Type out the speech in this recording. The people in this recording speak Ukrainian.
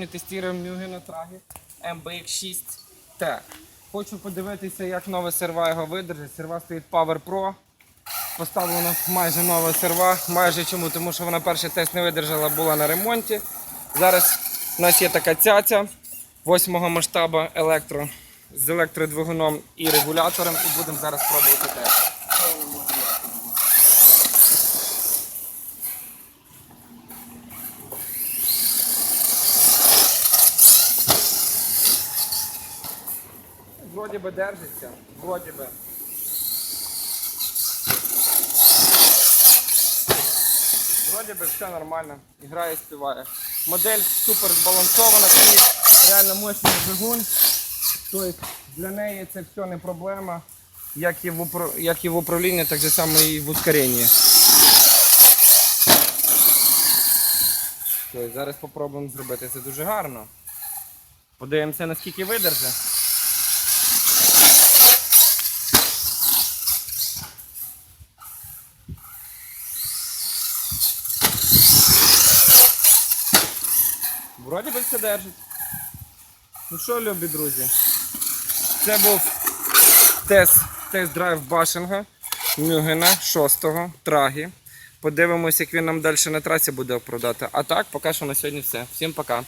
Ми тестуємо Мюгена Траги MBX6T. Хочу подивитися, як нова серва його видержить. Серва стоїть Power Pro. Поставлена майже нова серва. Майже чому? Тому що вона перший тест не видержала, була на ремонті. Зараз у нас є така цяця восьмого масштабу електро з електродвигуном і регулятором. І будемо зараз пробувати тест. Вроді би держиться, вроді би. Вроді би все нормально. Грає, співає. Модель супер збалансована, реально мощний двигун. Тобто для неї це все не проблема. Як і в, упро- як і в управлінні, так само і в ускоренні. Тобто зараз спробуємо зробити це дуже гарно. Подивимося, наскільки видержить. Вроді би все держить. Ну що, любі друзі, це був тест, тест-драйв башинга Мюгена 6-го Трагі. Подивимось, як він нам далі на трасі буде продати. А так, поки що на сьогодні все. Всім пока.